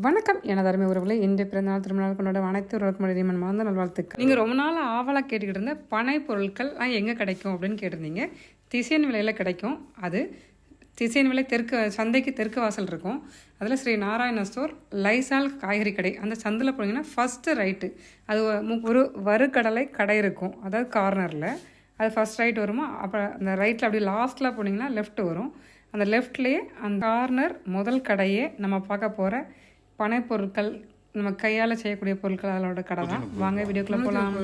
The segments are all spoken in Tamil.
வணக்கம். எனது அருமை உறவுகளை இன்று பிறந்தநாள் திருமணம் கொண்டாட அனைத்து உறவுக்கு இறைவன் மறந்த நல்வாழ்த்துக்கள். நீங்கள் ரொம்ப நாள் ஆவலாக கேட்டுக்கிட்டு இருந்த பனை பொருட்கள் எங்கே கிடைக்கும் அப்படின்னு கேட்டிருந்தீங்க. திசையன் விலையில் கிடைக்கும். அது திசையன் விலை தெற்கு சந்தைக்கு தெற்கு வாசல் இருக்கும். அதில் ஸ்ரீ நாராயண ஸ்டோர் லைசால் காய்கறி கடை. அந்த சந்தில் போனீங்கன்னா ஃபஸ்ட்டு ரைட்டு அது மு- ஒரு வறுக்கடலை கடை இருக்கும். அதாவது கார்னரில் அது ஃபஸ்ட் ரைட் வருமா? அப்போ அந்த ரைட்டில் அப்படி லாஸ்ட்டில் போனீங்கன்னா லெஃப்ட் வரும். அந்த லெஃப்ட்லேயே அந்த கார்னர் முதல் கடையே நம்ம பார்க்க போகிற பனை பொருட்கள் நம்ம கையால் செய்யக்கூடிய பொருட்கள் அதோட கடை தான். வாங்க வீடியோக்குள்ளே போகலாம்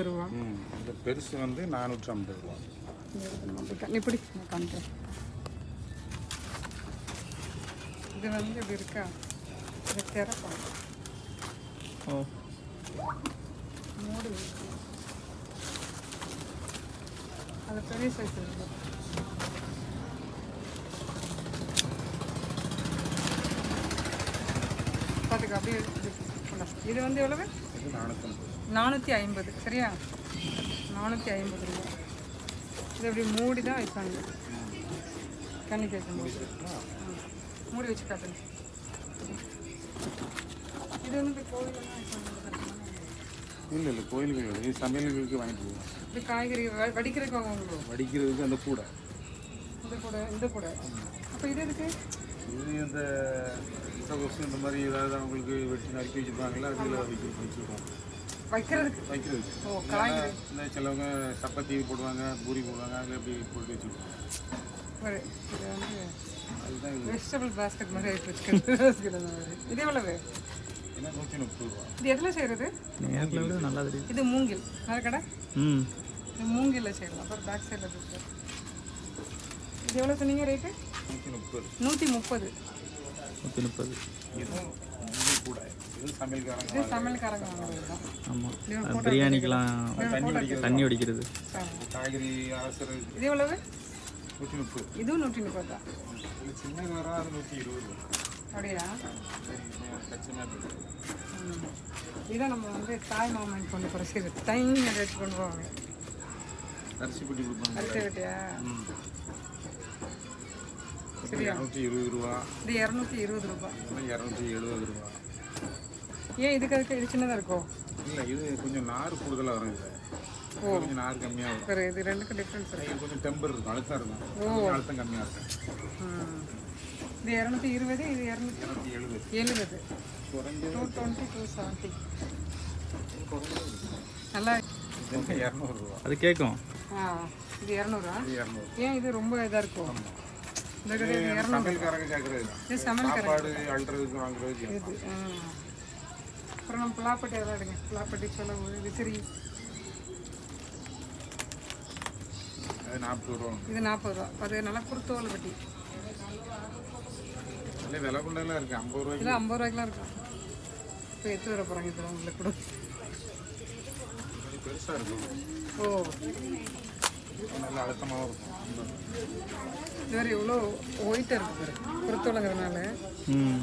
இந்த பெருசு வந்து நானூற்றி ஐம்பது ரூபா. இப்படி காமிக்கிறேன் இது வந்து இப்படி இருக்கா? இது திறப்போம் ஓ. மூடு. இருக்கு. அது பெரிய சைஸ் இருக்கு. பார்த்துக்க அப்படியே இது. இது வந்து எவ்வளவு? இது நானூற்றி ஐம்பது சரியா? நானூற்றி ஐம்பது ரூபா இது அப்படி மூடி தான் வைப்பாங்க. கண்ணி கேட்கும்போது மூடி வச்சு காட்டுங்க. இது வந்து இல்லை இல்லை கோயிலுக்கு இல்லை. இது சமையலுக்கு வாங்கிட்டு போவோம். இப்படி காய்கறி வடிக்கிறதுக்கு வாங்குவோம் வடிக்கிறதுக்கு அந்த கூடை. இந்த கூட இந்த கூட. அப்போ இது எதுக்கு? இது இந்த முட்டைகோசு இந்த மாதிரி ஏதாவது அவங்களுக்கு வெட்டி நறுக்கி வச்சுருப்பாங்களா? அதில் வைக்க வச்சுருக்கோம் வைக்கிறதுக்கு? வைக்கிறதுக்கு. இந்த சிலவங்க சப்பாத்தி போடுவாங்க பூரி போடுவாங்க அதில் அப்படி போட்டு வச்சுருக்கோம் வெஜிடபிள் பாஸ்கெட் மாதிரி இது எவ்வளவு? இது எதில் செய்கிறது நல்லா தெரியும். இது மூங்கில். வேறு கடை ம். இது மூங்கில்ல செய்யலாம். அப்புறம் பேக் சைடில் இருக்கு இது எவ்வளோ சொன்னீங்க ரேட்டு நூற்றி முப்பது. நூற்றி முப்பது. நூற்றி முப்பது. இதுவும் இது கூடை. இது சமையல்காரங்க இது சமையல்காரங்க ஆமாம் பிரியாணிக்கெலாம் தண்ணி வடிக்கிறது காய்கறி அவசரம் இது எவ்வளவு? நூற்றி முப்பது. இதுவும் நூற்றி முப்பது தான். இது சின்ன அது நூற்றி இருபது. ரூபா அப்படியா. இதான் நம்ம வந்து தாய் மாமன் கொண்டு போகிற சீரு டைம் வச்சு கொண்டு போவாங்க. அரிசி பெட்டி கொடுப்பாங்க. அரிசி இது இரநூத்தி இருபது ரூபா. இது இரநூத்தி இருபது ரூபாய் இல்லை இரநூத்தி எழுபது ரூபா. ஏன் இதுக்கு அதுக்கு இது சின்னதாக இருக்கும் இல்லை இது கொஞ்சம் நார் கூடுதலாக வரும் இது கொஞ்சம் நார் கம்மியாக வரும். சரி இது ரெண்டுக்கும் டிஃப்ரென்ஸ் இருக்கு. இது கொஞ்சம் டெம்பர் இருக்கும் அழுத்தம் இருக்கும். கொஞ்சம் அழுத்தம் கம்மியாக இருக்கும். இது இரநூத்தி இருபது இது இரநூத்தி இரநூத்தி எழுபது. எழுபது. டூ டுவெண்ட்டி டூ செவன்ட்டி நல்லா இரநூறுவா அது கேட்கும். ஆ இது இரநூறா? இது இரநூறு. ஏன் இது ரொம்ப இதாக இருக்கும் இந்த கடை இது இரநூறு சமையல்காரங்க சமையல் சாப்பாடு அழுறதுக்கு ஆ. அப்புறம் நம்ம பிளாப்பட்டி அதெல்லாம் எடுங்க பிளாப்பட்டி சொலவு விசிறி அது நாற்பது ரூபா இது நாற்பது ரூபா அது நல்லா குருத்தோல் வட்டி இல்லை விலை கொண்டெல்லாம் இருக்குது ஐம்பது ரூபாய்க்கு இது ஐம்பது ரூபாய்க்குலாம் இருக்கும் இப்போ எடுத்து வர போகிறாங்க இதில் உங்களுக்கு கூட கொஞ்சம் பெருசாக இருக்கும் ஓ நல்ல அழுத்தமாகவும் இருக்கும் வேறு எவ்வளோ ஒயிட்டாக இருக்குது ம்.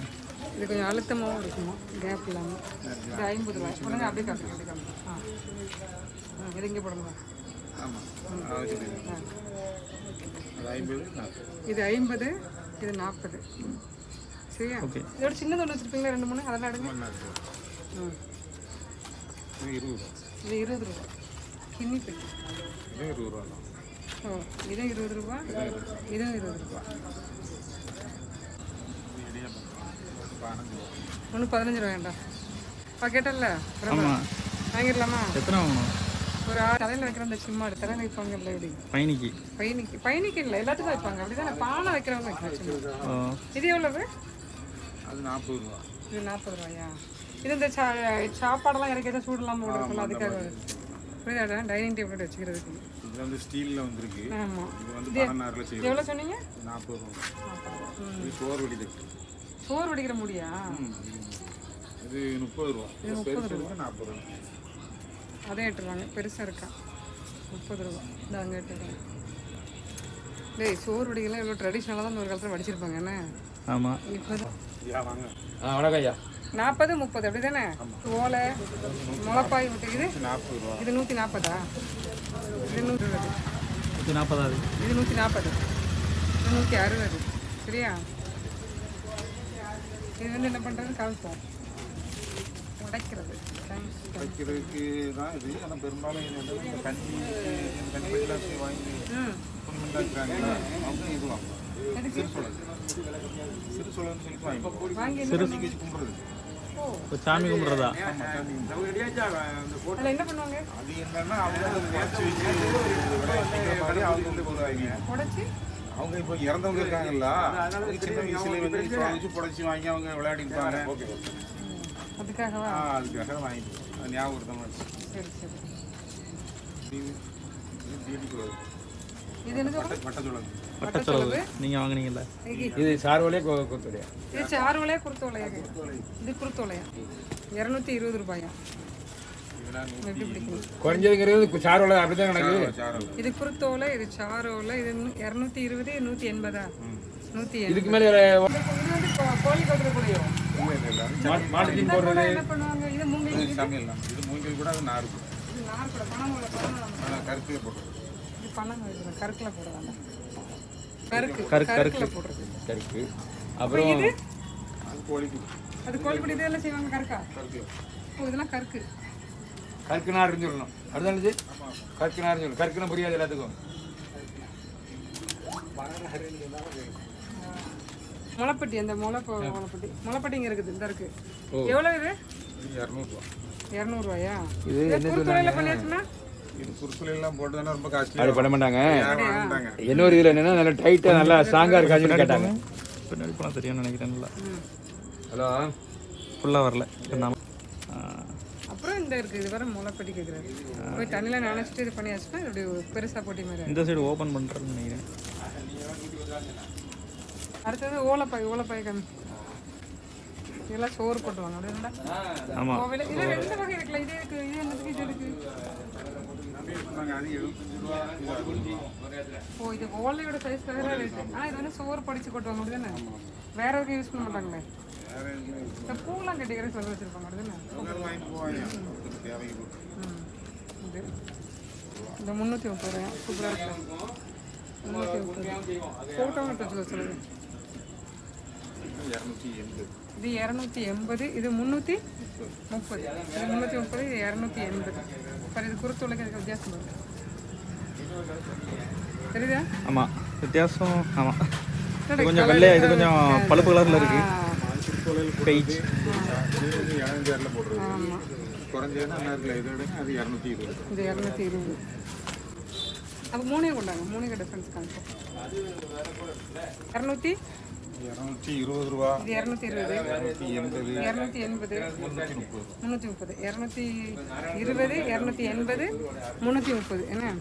இது கொஞ்சம் அழுத்தமாகவும் இருக்குமா? கேப் இல்லாமல் இது ஐம்பது ரூபாய் உடனே அப்படியே காட்டுங்க அப்படியே காட்டுங்க ஆ. இது இங்கே போடுங்க இது ஐம்பது இது நாற்பது. சரியா? ஓகே. இதோட சின்னது ஒன்று வச்சுருப்பீங்களா? ரெண்டு மூணு? அதெல்லாம் எடுங்க. ம் இது இருபது ரூபா. கிண்ணி பெட்டி. இருபது ரூபா தான். ஓ இதுவும் இருபது ரூபா இதுவும் இருபது ரூபா. ஒன்று பதினஞ்சு ரூபா வேண்டாம் அப்பா கேட்டல ஆமாம் வாங்கிடலாமா? எத்தனை வாங்கணும் ஒரு ஆறு தலையில் வைக்கிற அந்த சிம்மாடு தலையில் வைப்பாங்கல்ல இப்படி பயணிக்கு பையனுக்கு. பையனுக்கு இல்லை எல்லாத்துக்கும் வைப்பாங்க. அப்படிதானே பானை வைக்கிறவங்க. ஓ. இது எவ்வளவு? அது நாற்பது ரூபா. இது நாற்பது ரூபாயா? இது இந்த சாப்பாடெல்லாம் இறக்கி தான் சூடு இல்லாமல் விடுறதுல அதுக்காக வருது. புரியுதா டைனிங் டேபிள் வச்சுக்கிறதுக்கு. இது வந்து ஸ்டீலில் வந்திருக்கு. ஆமாம் இது வந்து இது செய்யுது. எவ்வளோ சொன்னீங்க? நாற்பது ரூபா. ரூபா. இது சோறு வடி தட்டு சோறு வடிக்கிற முடியா? இது முப்பது ரூபா. இது பெருசு வந்து நாற்பது ரூபா. அதே எடுத்துருவாங்க. பெருசாக இருக்கா? முப்பது ரூபா. இந்த அங்கே எடுத்துருவாங்க. டேய் சோறு வடிக்கலாம் இவ்வளோ ட்ரெடிஷ்னலாக தான் ஒரு காலத்தில் வடிச்சிருப்பாங்க என்ன? ஆமாம் இப்போ யா வாங்க. ஆ வணக்கம் ஐயா. நாற்பது முப்பது அப்படி தானே ஓலை முளப்பாய் இது? இது நாற்பது நூற்றி நாற்பதா? இது நூற்றி நூற்றி நாற்பதாவது இது நூற்றி நாற்பது. இது நூற்றி அறுபது. சரியா? இது வந்து என்ன பண்ணுறதுன்னு காமிப்போம் உடைக்கிறது. வைக்கிறதுக்கு தான் இது. ஆனால் பெரும்பாலும் இந்த கஞ்சி வாங்கி அவங்க இது வாங்குவாங்க. சாமி கும்பிடுறதா என்ன பண்ணுவாங்க அது என்னன்னா அவங்க அவங்க இப்போ இறந்தவங்க இருக்காங்கல்ல சின்ன வயசுல வந்து வச்சு புடைச்சி வாங்கி அவங்க விளையாடிருப்பாங்க அதுக்காகவா அதுக்காக வாங்கிட்டு ஞாபகம் சரி சரி இது பட்டச்சொலவு நீங்கள் வாங்குனீங்கல்ல? இது. சார்வலே கொத்துடையா இது சாறுவலையா குருத்தோலையா இது குருத்தோலையா இரநூத்தி இருபது ரூபாயா? குறைஞ்சதுங்கிறது சார்வலை அப்படிதான் சாரம் இது குருத்தோலை இது சாரோலை இது இரநூத்தி இருபது நூற்றி எண்பதா? எண்பது. இதுக்கு மேலே கோழி கொத்துறக்கூடியோ மாட்டு தீன் போடுறது. என்ன பண்ணுவாங்க? இது மூங்கில் இது சமையல் தான். இது மூங்கில் கூட நார் நார் கூட பணம் கருத்துல போட்டுருது இது பணம் வைக்கிறோம் கருக்கில் போடுறாங்க. கருக்கு கருக்கு, கருக்கில் போடுறது. கருக்கு. அப்புறம் இது? அது கோழிக்கு அது கோழிப்படி இதெல்லாம் செய்வாங்க கருக்கா? கருத்துல ஓ இதெல்லாம் கருக்கு. கருக்கு நாருன்னு சொல்லணும். அதுதானது கருக்கு நாருன்னு சொல்லணும். கருக்குன்னு புரியாது எல்லாத்துக்கும். முளைப்பட்டி அந்த முளை போ- முளைப்பட்டி. முளைப்பட்டி இங்கே இருக்குது இந்த இருக்கு. எவ்வளோ இது? இரநூறுவா. இரநூறுவாயா? இது பண்ணியாச்சுன்னா? அப்படி பண்ண மாட்டாங்க. இன்னொரு இதில் என்னன்னா நல்லா டைட்டாக நல்லா ஸ்ட்ராங்காக இருக்காதுன்னு கேட்டாங்க. பின்னாடி போனால் தெரியும்னு நினைக்கிறேன் நல்லா. ஹலோ? ஃபுல்லாக வரல. அப்புறம் இந்த இருக்குது இது வர முளைப்பட்டி கேட்குறாரு போய் தண்ணியில் நினச்சிட்டு இது இப்படி பெருசாக போட்டி மாதிரி. இந்த சைடு ஓப்பன் பண்ணுறேன்னு நினைக்கிறேன். அடுத்தது ஓலைப்பாய் ஓலைப்பாய் கம்மி இதெல்லாம் சோறு போட்டுவாங்க. அப்படின்னா ஆமாம் கோவில இது ரெண்டு வகை இருக்குல்ல. இது இருக்கு இது என்னதுக்கு இது இருக்கு ரூபா ரூபா ஓ இது ஓலையோட சைஸ் வேற இருக்கு. ஆனால் இது வந்து சோறு படிச்சு கொட்டுவாங்க. அப்படிதானே வேற எதுவும் யூஸ் பண்ண மாட்டாங்களே? இந்த பூலாம் கட்டிக்கிற சொல்ல வச்சிருப்பாங்க. அப்படிதானே இது. இந்த முந்நூற்றி முப்பது ரூபாய். சூப்பராக இருக்கு. முந்நூற்றி முப்பது ஃபோட்டோ எடுத்து சொல்லுங்க இரநூத்தி எண்பது. இது இரநூத்தி எண்பது இது முந்நூற்றி முப்பது. இது முந்நூற்றி முப்பது இது இரநூத்தி எண்பது. சார் இது குருத்தொலைக்கு அதுக்கு வித்தியாசம் இருக்கு. தெரியுதா? ஆமாம் வித்தியாசம் ஆமாம் கொஞ்சம் வெள்ளையா இது கொஞ்சம் பழுப்பு கலரில் இருக்கு. பெய்ஜ் இது அது இரநூத்தி இருபது. அப்போ மூணையும் கொண்டாங்க மூணையும் டிஃப்ரென்ஸ் காமிப்போம் இரநூத்தி இரநூத்தி இருபது ரூபா. இது இரநூத்தி இருபது. இரநூத்தி எண்பது. இரநூத்தி எண்பது. முந்நூற்றி முப்பது. இரநூத்தி இருபது இரநூத்தி எண்பது முந்நூற்றி முப்பது. என்ன?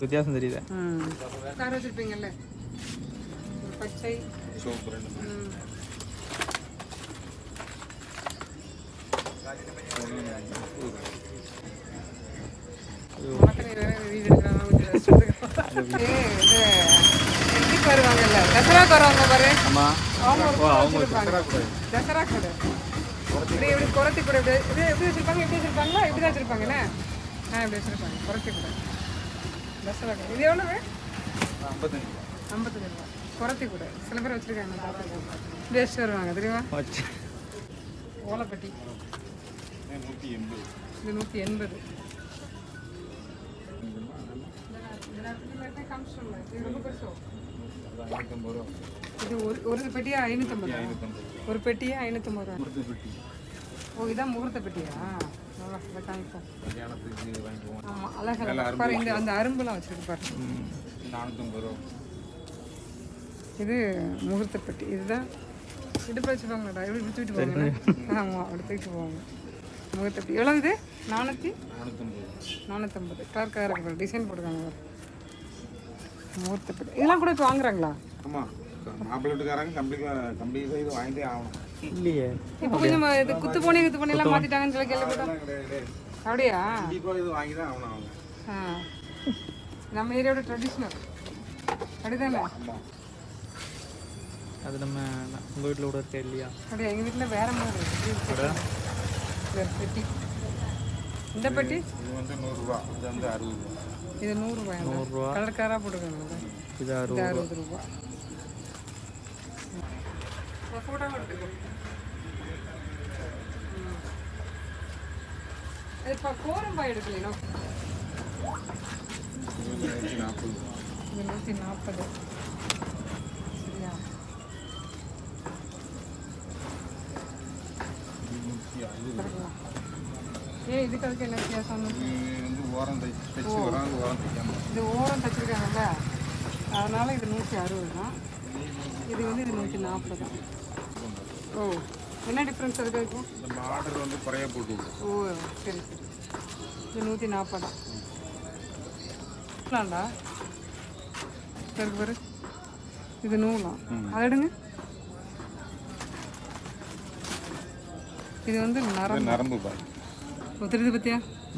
வித்தியாசம் தெரியுதா? கார வச்சுருப்பீங்கல்ல. பச்சை. சோப்பு ரெண்டு. ம். உனக்கு நீ வேற வீடு எடுக்கிறானா கொஞ்சம் தசராக்கு வருவாங்க பாரு. ஆமாம் அவங்க தசரா கூட இப்படி இப்படி குறைச்சி கூட இப்படி இது எப்படி வச்சிருப்பாங்க எப்படி வச்சிருப்பாங்களா? இப்படி தான் வச்சிருப்பாங்கண்ணே ஆ இப்படி வச்சிருப்பாங்க. குறைச்சி கூட தசரா கூட இது எவ்வளவு? ஐம்பத்தஞ்சு ரூபா. ஐம்பத்தஞ்சு ரூபா. குறைச்சி கூட சில பேர் வச்சிருக்காங்க இப்படி வச்சுட்டு வருவாங்க தெரியுமா? ஓலைப்பட்டி. நூற்றி எண்பது. இது நூற்றி எண்பது. ரொம்ப பெருசோ ஐநூற்றம்பது ரூபா. இது ஒரு ஒரு பெட்டியா ஐநூற்றம்பது ஒரு பெட்டியா ஐநூற்றம்பது ரூபா? முகூர்த்த பெட்டி. ஓ இதான் முகூர்த்த பெட்டியா? கல்யாணத்துக்கு வாங்கிட்டு போவோம். ஆமாம் அழகா பாரு இந்த அந்த அரும்புலாம் வச்சிருக்கு பாரு. நானூற்றம்பது ரூபா. இது முகூர்த்த பெட்டி. இதுதான் இடுப்பு வச்சுப்பாங்கடா எப்படி இப்படி தூக்கிட்டு போவாங்க ஆமாம் அப்படி தூக்கிட்டு போவாங்க. முகூர்த்த பெட்டி. எவ்வளோ இது? நானூற்றி நானூற்றம்பது நானூற்றம்பது கலர் பாரு. டிசைன் போட்டுருக்காங்க முகூர்த்த இதெல்லாம் கூட இப்போ வாங்குறாங்களா? ஆமாம் மாப்பிள்ளை வீட்டுக்காரங்க கம்பளி கம்பளி இது வாங்கிட்டே ஆகணும். இல்லையே. இப்போ கொஞ்சம் இது குத்து போனி குத்து போனி எல்லாம் மாற்றிட்டாங்கன்னு சொல்லி கேள்விப்பட்டோம். அப்படியா? கண்டிப்பாக இது வாங்கி தான் ஆகணும் அவங்க. நம்ம ஏரியாவோட ட்ரெடிஷ்னல் அப்படிதானே? அது நம்ம உங்கள் வீட்டில் கூட இருக்கா இல்லையா? அப்படியா? எங்கள் வீட்டில் வேற மாதிரி பெட்டி. இந்த பெட்டி. இது வந்து நூறுரூவா. இது வந்து அறுபது ரூபா. இது நூறுரூவாயா நூறுரூவா. கலர் கலராக போட்டுருக்காங்க இது அறுபது ரூபா. ஃபோட்டோ எடுத்துக்கோ. இப்போ கோரம்பாய் இது நூற்றி நாற்பது சரியா? நூற்றி அறுபது. பார்க்கலாம் ஏ இதுக்கு அதுக்கு என்ன வித்தியாசம்? ஓரம் தைச்சு வராங்க ஓரம் தைக்காம. இது ஓரம் தச்சிருக்காங்கல்ல? அதனால இது நூற்றி அறுபது தான். இது வந்து இது நூற்றி நாற்பது தான். ஓ. என்ன டிஃப்ரென்ஸ் இருக்கு இருக்கும் நம்ம ஆர்டர் வந்து குறைய போட்டு ஓ சரி சரி. இது நூற்றி நாற்பதா நூலாண்டா இருக்கு பாரு. இது நூலாம் அதை எடுங்க. இது வந்து நரம்பு. நரம்பு பாய் ஓ, தெரியுது பத்தியா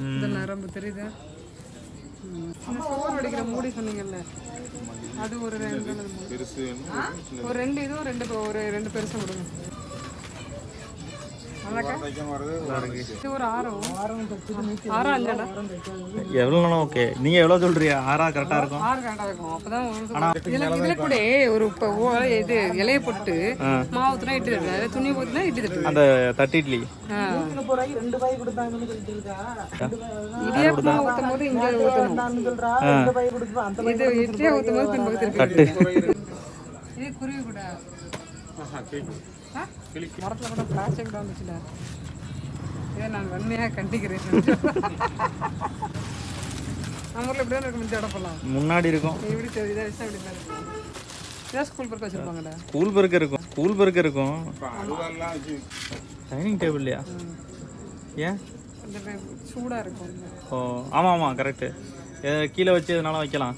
இந்த நரம்பு தெரியுதா. இந்த அடிக்கிற மூடி சொன்னீங்கல்ல. அது ஒரு ரெண்டு ஒரு ரெண்டு இதுவும் ரெண்டு ஒரு ரெண்டு பெருசும் கொடுங்க நல்லாக்கா ஓரம் தைக்காம வர்றது இது ஒரு ஆரம் ஆரம் அஞ்சாடா எவ்வளோனாலும் ஓகே நீங்கள் எவ்வளோ சொல்கிறீங்க ஆறா கரெக்டாக இருக்கும். ஆறு கரெக்டாக இருக்கும். அப்பதான் உங்களுக்கு இதுல இதுல கூட ஒரு இப்போ இது இலைய போட்டு இட்டு தட்டு துணி ஊத்துனா இட்டு தட்டு அந்த தட்டு இட்லி. இடியாப்பு மாவு ஊற்றும் போது இங்கே ஊற்றணும் இது ஊற்றும் போது இது குருவி கூட? மரத்துல கூட பிளாஸ்டிக் தான் வந்துச்சுல. இதை நான் வன்மையாக கண்டிக்கிறேன். நம்ம ஊரில் இப்படிதான் இருக்க முடிஞ்ச இடப்பெல்லாம் முன்னாடி இருக்கும். இப்படி இதை வச்சா இப்படி தான் இருக்கும் இதான் ஸ்கூல் பக்கம் வச்சுருப்பாங்கடா? ஸ்கூல் பெருக்கு இருக்கும். ஸ்கூல் பெருக்கு இருக்கும். டைனிங் டேபிள்லையா ஏன்? சூடாக இருக்கும். ஓ ஆமாம் ஆமாம் கரெக்டு கீழே வச்சு எதனால வைக்கலாம்.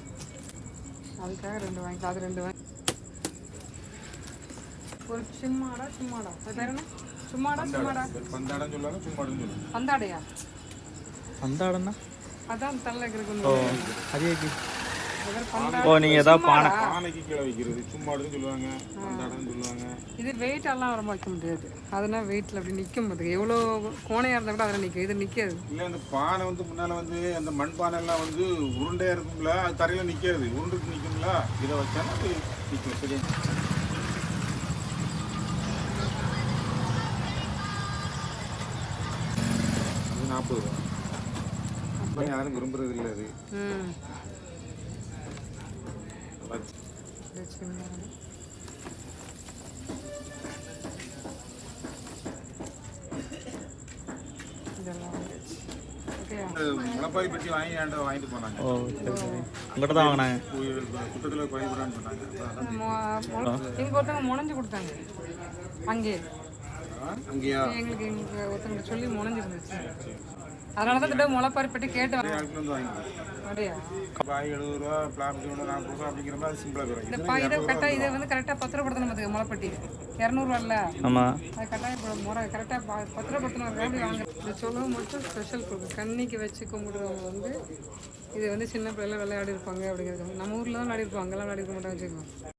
அதுக்காக ரெண்டு வாங்கி அது ரெண்டு வாங்கி சும்மாடா சும்மாடா. அது பேர் என்ன? சும்மாடா சும்மாடா. பந்தாடம் சொல்லுவாங்க சும்மாடும் சொல்லுவாங்க பந்தாடையா? அந்த இடம்னா அதான் தள்ள ஓ இருக்குன்னு அது ஓ நீங்கள் ஏதாவது பானை பானைக்கு கீழே வைக்கிறது. சும்மாடுன்னு சொல்லுவாங்க. பந்தாடம் சொல்லுவாங்க. இது வெயிட் எல்லாம் ரொம்ப வைக்க முடியாது அதெல்லாம் வெயிட்டில் அப்படி நிற்கும் போது? எவ்வளோ கோணையாக இருந்தால் கூட அதில் நிற்கும் இது நிற்காது இல்லை அந்த பானை வந்து முன்னால் வந்து அந்த மண் பானை எல்லாம் வந்து உருண்டையாக இருக்கும்ல அது தரையில் நிற்காது உருண்டுட்டு நிற்கும்ல இதை வச்சாலும் அது நிற்கும் சரியா அது நாற்பது ரூபா. அப்போ யாரும் விரும்புறது இல்லை அது. ம். பத்து. இது சின்னது. இதெல்லாம் வந்துச்சு. ஓகேயா? இந்த முளைப்பாரி பெட்டி வாங்கி ஏன்டா வாங்கிட்டு போனாங்க? ஓ சரி சரி. உங்கள்கிட்ட தான் வாங்கினாங்க குட்டத்தில் சொன்னாங்க. ஒருத்தவங்க முனைஞ்சு கொடுத்தாங்க. அங்கே. அங்கேயா? எங்களுக்கு எங்களுக்கு ஒருத்தவங்க சொல்லி முனைஞ்சிருந்துச்சு அதனால தான் திட்டம் முளைப்பாரி பெட்டி கேட்டு அப்படியா? பாய் எழுபது ரூபா ஒன்று நாற்பது ரூபா அப்படிங்கிற மாதிரி சிம்பிளாக இந்த போயிடும் பா இதை கரெக்டாக இதை வந்து கரெக்டாக பத்து ரூபா கொடுத்தணும் பார்த்துக்க முளைப்பட்டி. இரநூறுவால்ல? ஆமாம் அது கரெக்டாக இப்போ முறை கரெக்டாக பா பத்து ரூபா கொடுத்தணும் அப்படி வாங்க. இந்த சொல்லவும் மட்டும் ஸ்பெஷல் கொடுக்கும் கன்னிக்கு வச்சு கும்பிடுறவங்க வந்து இது வந்து சின்ன பிள்ளைல விளையாடி இருப்பாங்க அப்படிங்கிறது நம்ம ஊரில் தான் விளையாடி இருப்பாங்க அங்கெல்லாம் விளையாடி இருக்க மாட்டாங்க வச்சுக்கோங்க.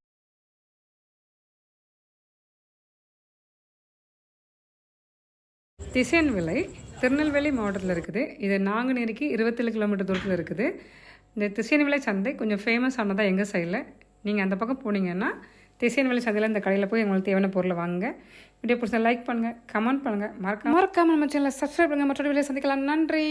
திசையன் விலை திருநெல்வேலி மாவட்டத்தில் இருக்குது. இது நாங்குநேரிக்கு இருபத்தேழு கிலோமீட்டர் தூரத்தில் இருக்குது. இந்த திசையன் விலை சந்தை கொஞ்சம் ஃபேமஸ் ஆனதாக எங்கள் சைடில் நீங்கள் அந்த பக்கம் போனீங்கன்னா திசையன் விலை சந்தையில் இந்த கடையில் போய் உங்களுக்கு தேவையான பொருளை வாங்குங்க. வீடியோ பிடிச்சா லைக் பண்ணுங்கள் கமெண்ட் பண்ணுங்கள் மறக்காம மறக்காமல் நம்ம சேனலை சப்ஸ்கிரைப் பண்ணுங்கள் மற்றொரு வீடியோ சந்திக்கலாம். நன்றி.